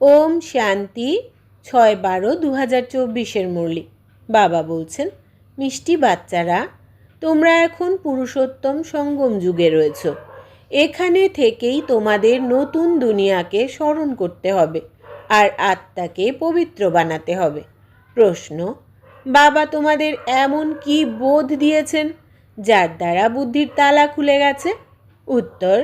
ওম শান্তি ছয় বারো দু হাজার চব্বিশের মুরলি। বাবা বলছেন, মিষ্টি বাচ্চারা, তোমরা এখন পুরুষোত্তম সঙ্গম যুগে রয়েছ। এখানে থেকেই তোমাদের নতুন দুনিয়াকে স্মরণ করতে হবে আর আত্মাকে পবিত্র বানাতে হবে। প্রশ্ন, বাবা তোমাদের এমন কি বোধ দিয়েছেন যার দ্বারা বুদ্ধির তালা খুলে গেছে? উত্তর,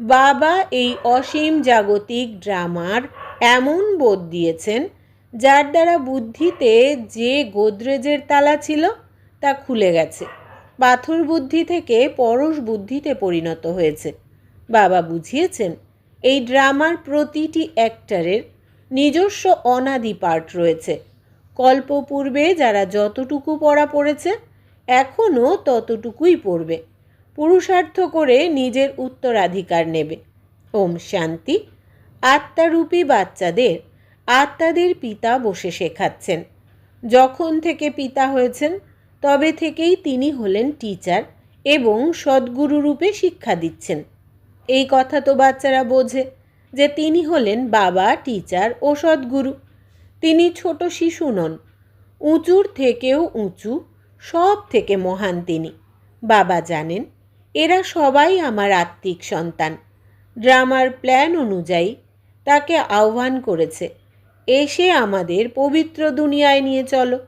বাবা এই অসীম জাগতিক ড্রামার এমন বোধ দিয়েছেন যার দ্বারা বুদ্ধিতে যে গোদরেজের তালা ছিল তা খুলে গেছে। পাথর বুদ্ধি থেকে পরশ বুদ্ধিতে পরিণত হয়েছে। বাবা বুঝিয়েছেন, এই ড্রামার প্রতিটি অ্যাক্টারের নিজস্ব অনাদি পার্ট রয়েছে। কল্পপূর্বে যারা যতটুকু পড়া পড়েছে এখনও ততটুকুই পড়বে। পুরুষার্থ করে নিজের উত্তরাধিকার নেবে। ওম শান্তি। আত্মারূপী বাচ্চাদের আত্মাদের পিতা বসে শেখাচ্ছেন। যখন থেকে পিতা হয়েছেন, তবে থেকেই তিনি হলেন টিচার এবং সদ্গুরু রূপে শিক্ষা দিচ্ছেন। এই কথা তো বাচ্চারা বোঝে যে তিনি হলেন বাবা, টিচার ও সদ্গুরু। তিনি ছোট শিশু নন, উঁচুর থেকেও উঁচু, সব থেকে মহান তিনি। বাবা জানেন, এরা সবাই আমার আত্মিক সন্তান। ড্রামার প্ল্যান অনুযায়ী তাকে আহ্বান করেছে, এসে আমাদের পবিত্র দুনিয়ায় নিয়ে চলো।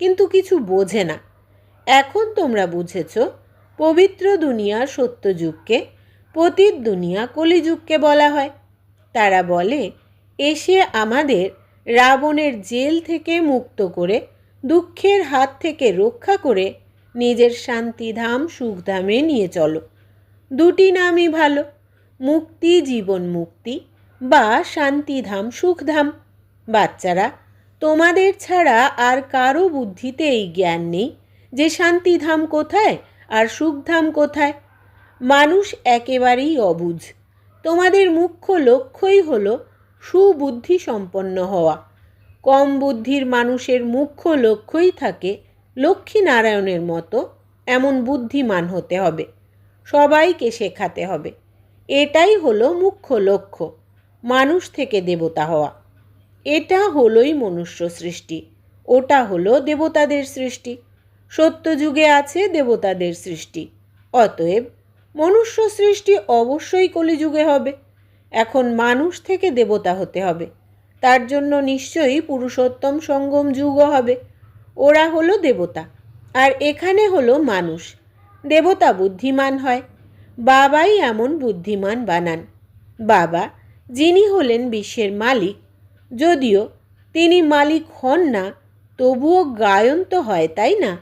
কিন্তু কিছু বোঝে না। এখন তোমরা বুঝেছ, পবিত্র দুনিয়া সত্যযুগকে পতীত দুনিয়া কলিযুগকে বলা হয়। তারা বলে, এসে আমাদের রাবণের জেল থেকে মুক্ত করে, দুঃখের হাত থেকে রক্ষা করে নিজের শান্তিধাম সুখধামে নিয়ে চলো। দুটি নামই ভালো, মুক্তি জীবন মুক্তি বা শান্তিধাম, সুখধাম। বাচ্চারা, তোমাদের ছাড়া আর কারও বুদ্ধিতে এই জ্ঞান নেই যে শান্তিধাম কোথায় আর সুখধাম কোথায়। মানুষ একেবারেই অবুঝ। তোমাদের মুখ্য লক্ষ্যই হলো সুবুদ্ধি সম্পন্ন হওয়া। কম বুদ্ধির মানুষের মুখ্য লক্ষ্যই থাকে লক্ষ্মীনারায়ণের মতো এমন বুদ্ধিমান হতে হবে। সবাইকে শেখাতে হবে। এটাই হলো মুখ্য লক্ষ্য। মানুষ থেকে দেবতা হওয়া। এটা হলোই মনুষ্য সৃষ্টি, ওটা হলো দেবতাদের সৃষ্টি। সত্যযুগে আছে দেবতাদের সৃষ্টি, অতএব মনুষ্য সৃষ্টি অবশ্যই কলিযুগে হবে। এখন মানুষ থেকে দেবতা হতে হবে, তার জন্য নিশ্চয়ই পুরুষোত্তম সঙ্গম যুগও হবে। ওরা হলো দেবতা, আর এখানে হলো মানুষ। দেবতা বুদ্ধিমান হয়, বাবাই এমন বুদ্ধিমান বানান। বাবা যিনি হলেন বিশ্বের মালিক, যদিও তিনি মালিক হন না, তবুও গায়ন তো হয়, তাই না?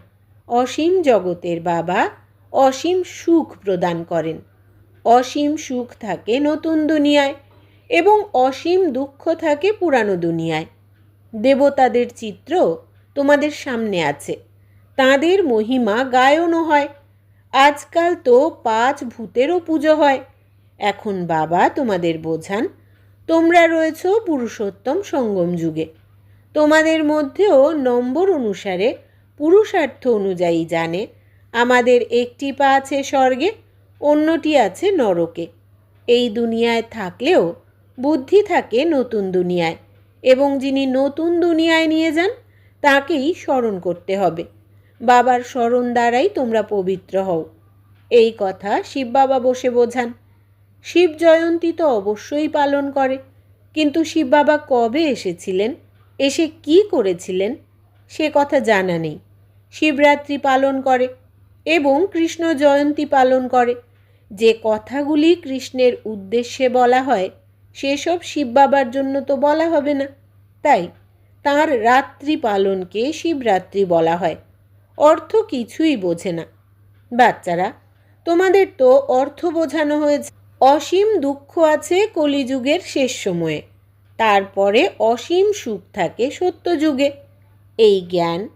অসীম জগতের বাবা অসীম সুখ প্রদান করেন। অসীম সুখ থাকে নতুন দুনিয়ায় এবং অসীম দুঃখ থাকে পুরানো দুনিয়ায়। দেবতাদের চিত্র তোমাদের সামনে আছে। তাঁদের মহিমা গায়নও হয়। আজকাল তো পাঁচ ভূতেরও পুজো হয়। এখন বাবা তোমাদের বোঝান, তোমরা রয়েছ পুরুষোত্তম সঙ্গম যুগে। তোমাদের মধ্যেও নম্বর অনুসারে পুরুষার্থ অনুযায়ী জানে, আমাদের একটি পা আছে স্বর্গে, অন্যটি আছে নরকে। এই দুনিয়ায় থাকলেও বুদ্ধি থাকে নতুন দুনিয়ায়, এবং যিনি নতুন দুনিয়ায় নিয়ে যান, তাকেই স্মরণ করতে হবে। বাবার স্মরণ দ্বারাই তোমরা পবিত্র হও। এই কথা শিব বাবা বসে বোঝান। শিব জয়ন্তী তো অবশ্যই পালন করে। কিন্তু শিব বাবা কবে এসেছিলেন? এসে কি করেছিলেন? সে কথা জানা নেই। শিবরাত্রি পালন করে এবং কৃষ্ণ জয়ন্তী পালন করে। যে কথাগুলি কৃষ্ণের উদ্দেশ্যে বলা হয়, সেসব শিব বাবার জন্য তো বলা হবে না। তাই তার রাত্রি পালনকে শিবরাত্রি বলা হয়। অর্থ কিছুই বোঝে না। বাচ্চারা, তোমাদের তো অর্থ বোঝানো হয়েছে। অসীম দুঃখ আছে কলিযুগের শেষ সময়ে। তারপরে অসীম সুখ থাকে সত্যযুগে। এই জ্ঞান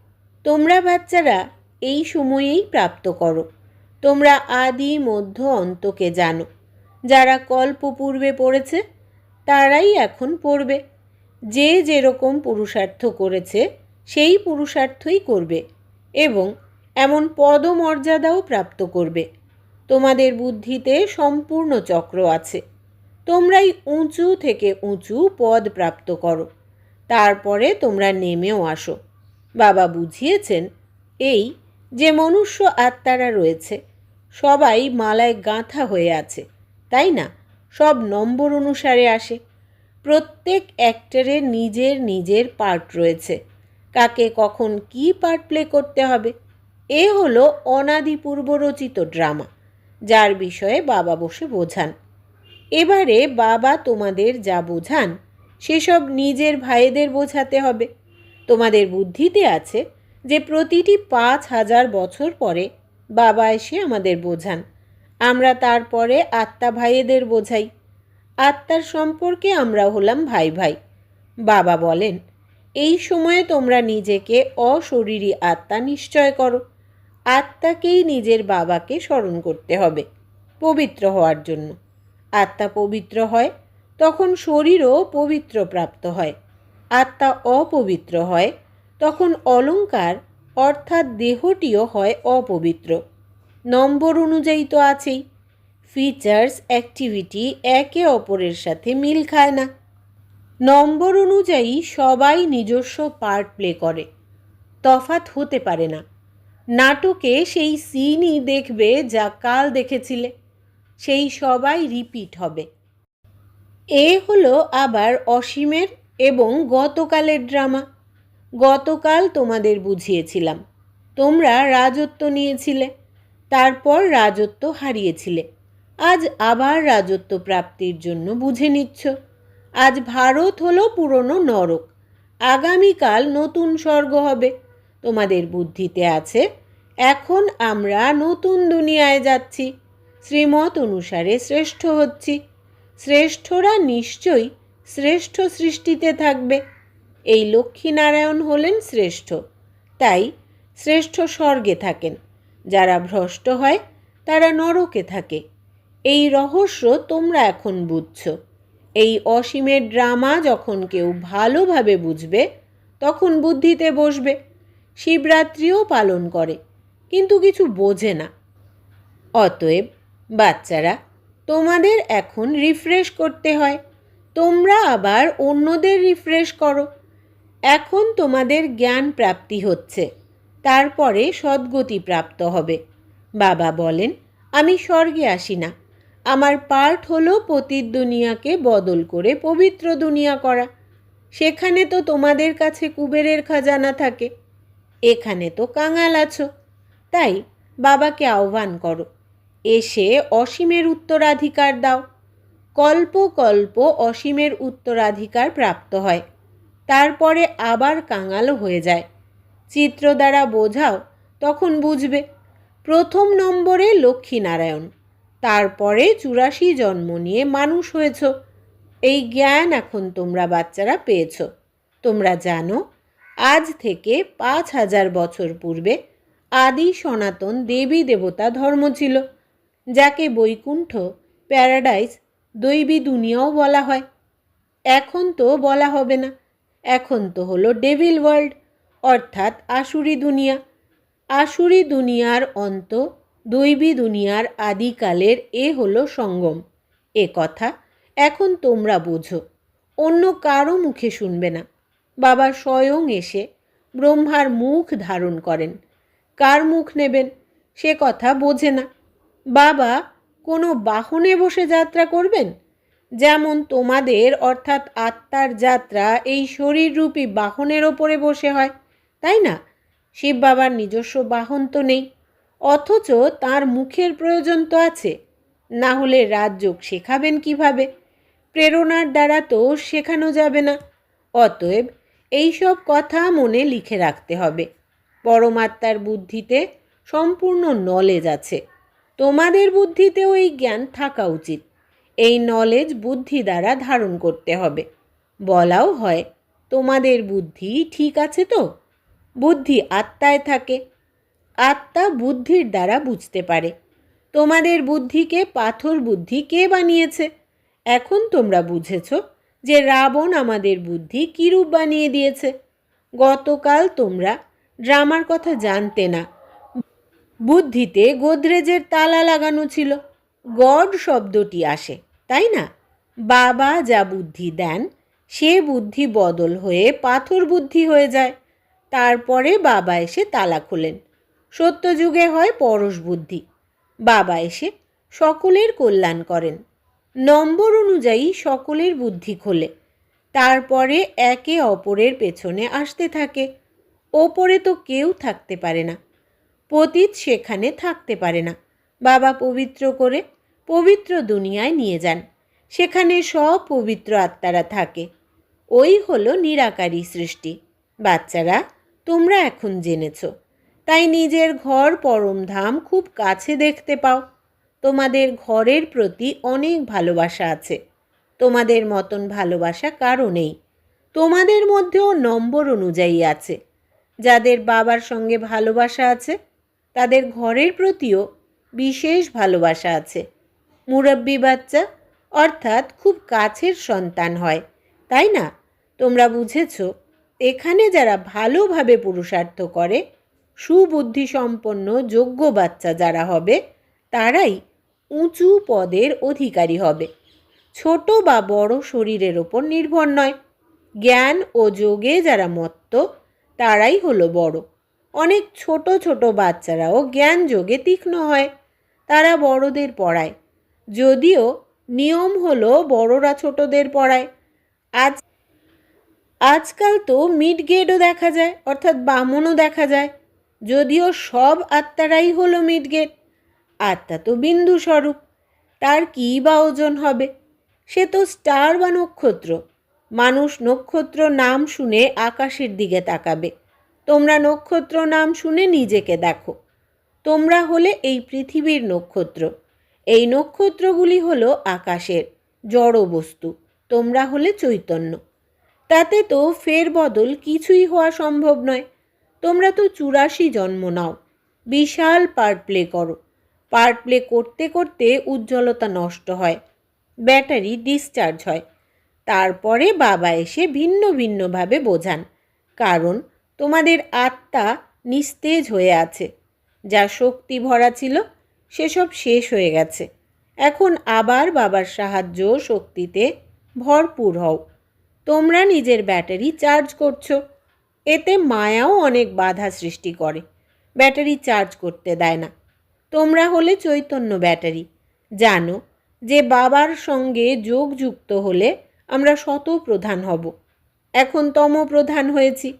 তোমরা বাচ্চারা এই সময়েই প্রাপ্ত করো। তোমরা আদি, মধ্য, অন্তকে জানো। যারা কল্প পূর্বে পড়েছে, তারাই এখন পড়বে। যে যেরকম পুরুষার্থ করেছে, সেই পুরুষার্থই করবে এবং এমন পদমর্যাদাও প্রাপ্ত করবে। তোমাদের বুদ্ধিতে সম্পূর্ণ চক্র আছে। তোমরাই উঁচু থেকে উঁচু পদ প্রাপ্ত করো। তারপরে তোমরা নেমেও আসো। বাবা বুঝিয়েছেন, এই যে মনুষ্য আত্মারা রয়েছে, সবাই মালায় গাঁথা হয়ে আছে, তাই না? সব নম্বর অনুসারে আসে। প্রত্যেক অ্যাক্টরের নিজের নিজের পার্ট রয়েছে। কাকে কখন কি পার্ট প্লে করতে হবে? এ হলো অনাদি পূর্বরচিত ড্রামা। যার বিষয়ে বাবা বসে বোঝান। এবারে বাবা তোমাদের যা বোঝান, সেসব নিজের ভাইদের বোঝাতে হবে। তোমাদের বুদ্ধিতে আছে যে প্রতিটি পাঁচ হাজার বছর পরে বাবা এসে আমাদের বোঝান। আমরা তারপরে আত্মা ভাইয়েদের বোঝাই। আত্মার সম্পর্কে আমরা হলাম ভাই ভাই। বাবা বলেন, এই সময়ে তোমরা নিজেকে অশরীরী আত্মা নিশ্চয় করো। আত্মাকেই নিজের বাবাকে স্মরণ করতে হবে পবিত্র হওয়ার জন্য। আত্মা পবিত্র হয়, তখন শরীরও পবিত্র প্রাপ্ত হয়। আত্মা অপবিত্র হয়, তখন অলঙ্কার অর্থাৎ দেহটিও হয় অপবিত্র। নম্বর অনুযায়ী তো আছেই। ফিচার্স অ্যাক্টিভিটি একে অপরের সাথে মিল খায় না। নম্বর অনুযায়ী সবাই নিজস্ব পার্ট প্লে করে। তফাত হতে পারে না। নাটকে সেই সিনই দেখবে যা কাল দেখেছিলে। সেই সবাই রিপিট হবে। এ হলো আবার অসীমের এবং গতকালের ড্রামা। গতকাল তোমাদের বুঝিয়েছিলাম। তোমরা রাজত্ব নিয়েছিলে, তারপর রাজত্ব হারিয়েছিলে। আজ আবার রাজত্ব প্রাপ্তির জন্য বুঝে নিচ্ছ। আজ ভারত হলো পুরনো নরক। আগামীকাল নতুন স্বর্গ হবে। তোমাদের বুদ্ধিতে আছে। এখন আমরা নতুন দুনিয়ায় যাচ্ছি। শ্রীমত অনুসারে শ্রেষ্ঠ হচ্ছি। শ্রেষ্ঠরা নিশ্চয়ই শ্রেষ্ঠ সৃষ্টিতে থাকবে। এই লক্ষ্মীনারায়ণ হলেন শ্রেষ্ঠ। তাই শ্রেষ্ঠ স্বর্গে থাকেন। যারা ভ্রষ্ট হয়, তারা নরকে থাকে। এই রহস্য তোমরা এখন বুঝছ। এই অসীমের ড্রামা যখন কেউ ভালোভাবে বুঝবে, তখন বুদ্ধিতে বসবে। শিবরাত্রিও পালন করে, কিন্তু কিছু বোঝে না। অতএব, বাচ্চারা, তোমাদের এখন রিফ্রেশ করতে হয়। তোমরা আবার অন্যদের রিফ্রেশ করো। এখন তোমাদের জ্ঞান প্রাপ্তি হচ্ছে, তারপরে সদ্গতি প্রাপ্ত হবে। বাবা বলেন, আমি স্বর্গে আসি না। আমার পার্ট হলো পতির দুনিয়াকে বদল করে পবিত্র দুনিয়া করা। সেখানে তো তোমাদের কাছে কুবেরের খাজানা থাকে। এখানে তো কাঙাল আছো। তাই বাবাকে আহ্বান করো, এসে অসীমের উত্তরাধিকার দাও। কল্প কল্প অসীমের উত্তরাধিকার প্রাপ্ত হয়, তারপরে আবার কাঙালও হয়ে যায়। চিত্র দ্বারা বোঝাও, তখন বুঝবে। প্রথম নম্বরে লক্ষ্মীনারায়ণ, তারপরে চুরাশি জন্ম নিয়ে মানুষ হয়েছ। এই জ্ঞান এখন তোমরা বাচ্চারা পেয়েছ। তোমরা জানো আজ থেকে পাঁচ হাজার বছর পূর্বে আদি সনাতন দেবী দেবতা ধর্ম ছিল, যাকে বৈকুণ্ঠ, প্যারাডাইস, দৈবী দুনিয়াও বলা হয়। এখন তো বলা হবে না, এখন তো হলো ডেভিল ওয়ার্ল্ড, অর্থাৎ আসুরি দুনিয়া। আসুরি দুনিয়ার অন্ত, দৈবী দুনিয়ার আদিকালের এ হলো সঙ্গম। এ কথা এখন তোমরা বোঝো, অন্য কারও মুখে শুনবে না। বাবা স্বয়ং এসে ব্রহ্মার মুখ ধারণ করেন। কার মুখ নেবেন? সে কথা বোঝে না। বাবা কোনো বাহনে বসে যাত্রা করবেন? যেমন তোমাদের অর্থাৎ আত্মার যাত্রা এই শরীররূপী বাহনের ওপরে বসে হয়, তাই না? শিব বাবার নিজস্ব বাহন তো নেই। অথচ তার মুখের প্রয়োজন তো আছে। না হলে রাজযোগ শেখাবেন কীভাবে? প্রেরণার দ্বারা তো শেখানো যাবে না। অতএব এইসব কথা মনে লিখে রাখতে হবে। পরমাত্মার বুদ্ধিতে সম্পূর্ণ নলেজ আছে। তোমাদের বুদ্ধিতেও এই জ্ঞান থাকা উচিত। এই নলেজ বুদ্ধি দ্বারা ধারণ করতে হবে। বলাও হয়, তোমাদের বুদ্ধি ঠিক আছে তো? বুদ্ধি আত্মায় থাকে। আত্মা বুদ্ধির দ্বারা বুঝতে পারে। তোমাদের বুদ্ধিকে পাথর বুদ্ধি কে বানিয়েছে? এখন তোমরা বুঝেছ যে রাবণ আমাদের বুদ্ধি কিরূপ বানিয়ে দিয়েছে? গতকাল তোমরা ড্রামার কথা জানতে না। বুদ্ধিতে গোদরেজের তালা লাগানো ছিল। গড শব্দটি আসে, তাই না? বাবা যা বুদ্ধি দেন, সে বুদ্ধি বদল হয়ে পাথর বুদ্ধি হয়ে যায়। তারপরে বাবা এসে তালা খোলেন। সত্যযুগে হয় পরশ বুদ্ধি। বাবা এসে সকলের কল্যাণ করেন। নম্বর অনুযায়ী সকলের বুদ্ধি খোলে। তারপরে একে অপরের পেছনে আসতে থাকে। ওপরে তো কেউ থাকতে পারে না। পতীত সেখানে থাকতে পারে না। বাবা পবিত্র করে পবিত্র দুনিয়ায় নিয়ে যান। সেখানে সব পবিত্র আত্মারা থাকে। ওই হলো নিরাকারী সৃষ্টি। বাচ্চারা, তোমরা এখন জেনেছ। তাই নিজের ঘর পরমধাম খুব কাছে দেখতে পাও। তোমাদের ঘরের প্রতি অনেক ভালোবাসা আছে। তোমাদের মতন ভালোবাসা কারও নেই। তোমাদের মধ্যেও নম্বর অনুযায়ী আছে। যাদের বাবার সঙ্গে ভালোবাসা আছে, তাদের ঘরের প্রতিও বিশেষ ভালোবাসা আছে। মুরব্বী বাচ্চা অর্থাৎ খুব কাছের সন্তান হয়, তাই না? তোমরা বুঝেছ, এখানে যারা ভালোভাবে পুরুষার্থ করে, সুবুদ্ধিসম্পন্ন, যোগ্য বাচ্চা যারা হবে তারাই উঁচু পদের অধিকারী হবে। ছোট বা বড় শরীরের ওপর নির্ভর নয়। জ্ঞান ও যোগে যারা মত্ত, তারাই হলো বড়। অনেক ছোট ছোট বাচ্চারাও জ্ঞান যোগে তীক্ষ্ণ হয়। তারা বড়দের পড়ায়। যদিও নিয়ম হলো বড়রা ছোটদের পড়ায়। আজ, আজকাল তো মিড গেটও দেখা যায়, অর্থাৎ বামনও দেখা যায়। যদিও সব আত্মারাই হলো মিড গেট আত্মা তো বিন্দু স্বরূপ তার কী বা ওজন হবে? সে তো স্টার বা নক্ষত্র। মানুষ নক্ষত্র নাম শুনে আকাশের দিকে তাকাবে। তোমরা নক্ষত্র নাম শুনে নিজেকে দেখো। তোমরা হলে এই পৃথিবীর নক্ষত্র। এই নক্ষত্রগুলি হলো আকাশের জড় বস্তু। তোমরা হলে চৈতন্য। তাতে তো ফের বদল কিছুই হওয়া সম্ভব নয়। তোমরা তো চুরাশি জন্ম নাও। বিশাল পার্ট প্লে করো। পার্ট প্লে করতে করতে উজ্জ্বলতা নষ্ট হয়, ব্যাটারি ডিসচার্জ হয়। তারপরে বাবা এসে ভিন্ন ভিন্নভাবে বোঝান, কারণ তোমাদের আত্মা নিস্তেজ হয়ে আছে, যা শক্তি ভরা ছিল, সেসব শেষ হয়ে গেছে। এখন আবার বাবার সাহায্য শক্তিতে ভরপুর হও। তোমরা নিজের ব্যাটারি চার্জ করছ, এতে মায়াও অনেক বাধা সৃষ্টি করে, ব্যাটারি চার্জ করতে দেয় না। তোমরা হলে চৈতন্য ব্যাটারি। জানো যে বাবার সঙ্গে যোগ যুক্ত হলে আমরা শত প্রধান হব। এখন তম প্রধান হয়েছি।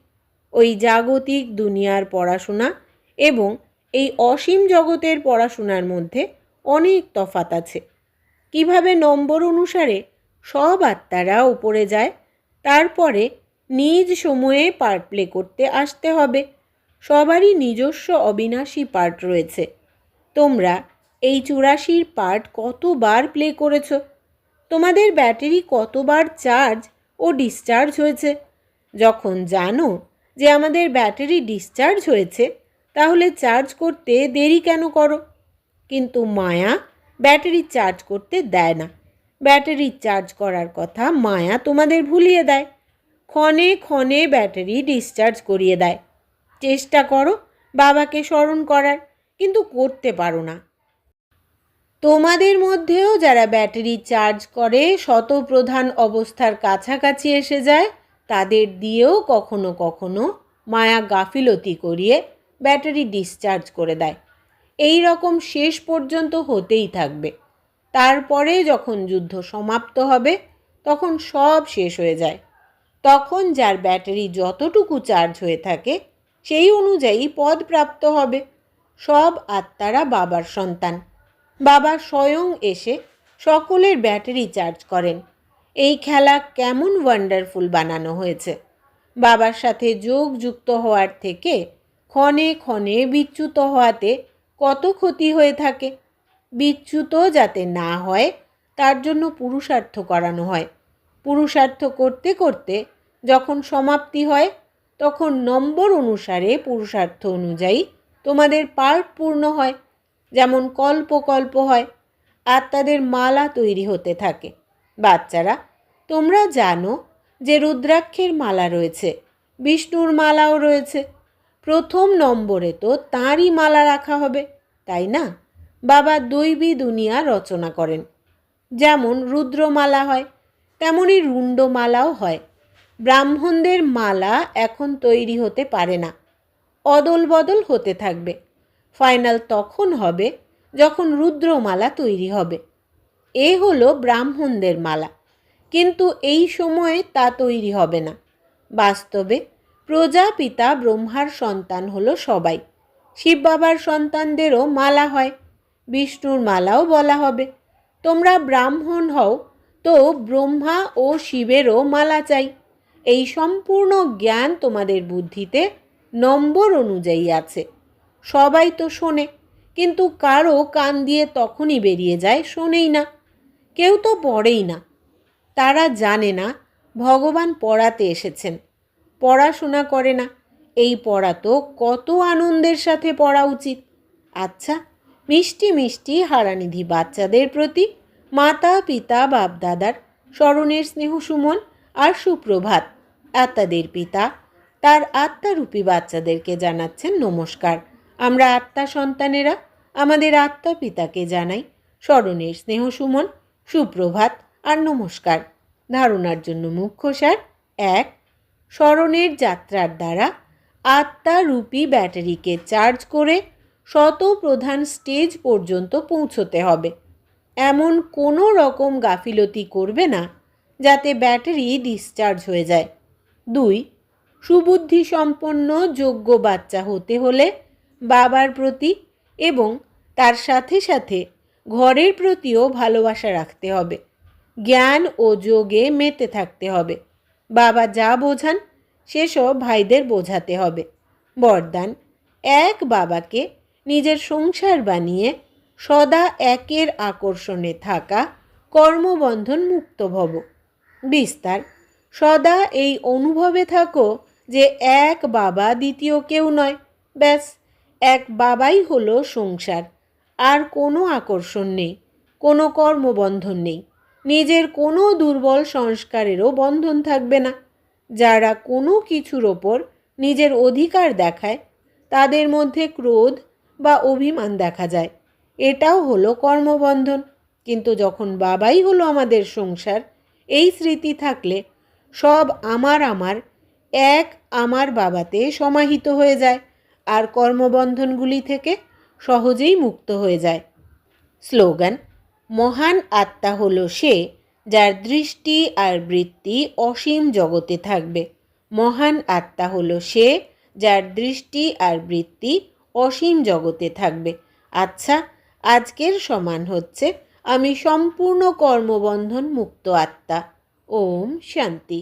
ওই জাগতিক দুনিয়ার পড়াশোনা এবং এই অসীম জগতের পড়াশোনার মধ্যে অনেক তফাত আছে। কীভাবে নম্বর অনুসারে সব আত্মারা উপরে যায়, তারপরে নিজ সময়ে পার্ট প্লে করতে আসতে হবে। সবারই নিজস্ব অবিনাশী পার্ট রয়েছে। তোমরা এই চুরাশির পার্ট কতবার প্লে করেছ? তোমাদের ব্যাটারি কতবার চার্জ ও ডিসচার্জ হয়েছে? যখন জানো যে আমাদের ব্যাটারি ডিসচার্জ হয়েছে, তাহলে চার্জ করতে দেরি কেন করো? কিন্তু মায়া ব্যাটারি চার্জ করতে দেয় না। ব্যাটারি চার্জ করার কথা মায়া তোমাদের ভুলিয়ে দেয়। ক্ষণে ক্ষণে ব্যাটারি ডিসচার্জ করিয়ে দেয়। চেষ্টা করো বাবাকে স্মরণ করার। কিন্তু করতে পারো না। তোমাদের মধ্যেও যারা ব্যাটারি চার্জ করে, শতপ্রধান অবস্থার কাছাকাছি এসে যায়, তাদের দিয়েও কখনো কখনো মায়া গাফিলতি করিয়ে ব্যাটারি ডিসচার্জ করে দেয়। এই রকম শেষ পর্যন্ত হতেই থাকবে। তারপরে যখন যুদ্ধ সমাপ্ত হবে, তখন সব শেষ হয়ে যায়। তখন যার ব্যাটারি যতটুকু চার্জ হয়ে থাকে, সেই অনুযায়ী পদ প্রাপ্ত হবে। সব আত্মারা বাবার সন্তান। বাবা স্বয়ং এসে সকলের ব্যাটারি চার্জ করেন। এই খেলা কেমন ওয়ান্ডারফুল বানানো হয়েছে। বাবার সাথে যোগ যুক্ত হওয়ার থেকে ক্ষণে ক্ষণে বিচ্যুত হওয়াতে কত ক্ষতি হয়ে থাকে। বিচ্যুত যাতে না হয়, তার জন্য পুরুষার্থ করানো হয়। পুরুষার্থ করতে করতে যখন সমাপ্তি হয়, তখন নম্বর অনুসারে পুরুষার্থ অনুযায়ী তোমাদের পার্ট পূর্ণ হয়, যেমন কল্প কল্প হয় তাদের মালা তৈরি হতে থাকে। বাচ্চারা, তোমরা জানো যে রুদ্রাক্ষের মালা রয়েছে, বিষ্ণুর মালাও রয়েছে। প্রথম নম্বরে তো তাঁরই মালা রাখা হবে, তাই না? বাবা দৈবী দুনিয়া রচনা করেন। যেমন রুদ্রমালা হয় তেমনই রুণ্ডমালাও হয়। ব্রাহ্মণদের মালা এখন তৈরি হতে পারে না। অদল বদল হতে থাকবে। ফাইনাল তখন হবে যখন রুদ্রমালা তৈরি হবে। এ হলো ব্রাহ্মণদের মালা। কিন্তু এই সময়ে তা তৈরি হবে না। বাস্তবে প্রজাপিতা ব্রহ্মার সন্তান হলো সবাই। শিব বাবার সন্তানদেরও মালা হয়। বিষ্ণুর মালাও বলা হবে। তোমরা ব্রাহ্মণ হও, তো ব্রহ্মা ও শিবেরও মালা চাই। এই সম্পূর্ণ জ্ঞান তোমাদের বুদ্ধিতে নম্বর অনুযায়ী আছে। সবাই তো শোনে, কিন্তু কারও কান দিয়ে তখনই বেরিয়ে যায় শোনেই না। কেউ তো পড়েই না। তারা জানে না ভগবান পড়াতে এসেছেন। পড়াশোনা করে না। এই পড়া তো কত আনন্দের সাথে পড়া উচিত। আচ্ছা মিষ্টি মিষ্টি হারানিধি বাচ্চাদের প্রতি মাতা, পিতা, বাপদাদার স্মরণের স্নেহ সুমন আর সুপ্রভাত। আত্মাদের পিতা তার আত্মারূপী বাচ্চাদেরকে জানাচ্ছেন নমস্কার। আমরা আত্মা সন্তানেরা, আমাদের আত্মা পিতাকে জানাই। স্মরণের স্নেহ সুমন, সুপ্রভাত আর নমস্কার। ধারণার জন্য মুখ্য সার এক, স্মরণের যাত্রার দ্বারা আত্মারূপী ব্যাটারিকে চার্জ করে শত প্রধান স্টেজ পর্যন্ত পৌঁছতে হবে। এমন কোনো রকম গাফিলতি করবে না, যাতে ব্যাটারি ডিসচার্জ হয়ে যায়। দুই সুবুদ্ধি সম্পন্ন যোগ্য বাচ্চা হতে হলে বাবার প্রতি এবং তার সাথে সাথে ঘরের প্রতিও ভালোবাসা রাখতে হবে। জ্ঞান ও যোগে মেতে থাকতে হবে। বাবা যা বোঝান, সেসব ভাইদের বোঝাতে হবে। বরদান, এক বাবাকে নিজের সংসার বানিয়ে সদা একের আকর্ষণে থাকা কর্মবন্ধন মুক্ত ভব। বিস্তার, সদা এই অনুভবে থাকো যে এক বাবা দ্বিতীয় কেউ নয়। ব্যাস, এক বাবাই হলো সংসার। আর কোনো আকর্ষণ নেই, কোনো কর্মবন্ধন নেই। নিজের কোনো দুর্বল সংস্কারেরও বন্ধন থাকবে না। যারা কোনো কিছুর ওপর নিজের অধিকার দেখায়, তাদের মধ্যে ক্রোধ বা অভিমান দেখা যায়। এটাও হলো কর্মবন্ধন। কিন্তু যখন বাবাই হলো আমাদের সংসার, এই স্মৃতি থাকলে সব আমার আমার এক আমার বাবাতে সমাহিত হয়ে যায়, আর কর্মবন্ধনগুলি থেকে সহজেই মুক্ত হয়ে যায়। স্লোগান, মহান আত্মা হল সে যার দৃষ্টি আর বৃত্তি অসীম জগতে থাকবে। মহান আত্মা হল সে যার দৃষ্টি আর বৃত্তি অসীম জগতে থাকবে। আচ্ছা আজকের সমান হচ্ছে, আমি সম্পূর্ণ কর্মবন্ধন মুক্ত আত্মা। ওম শান্তি।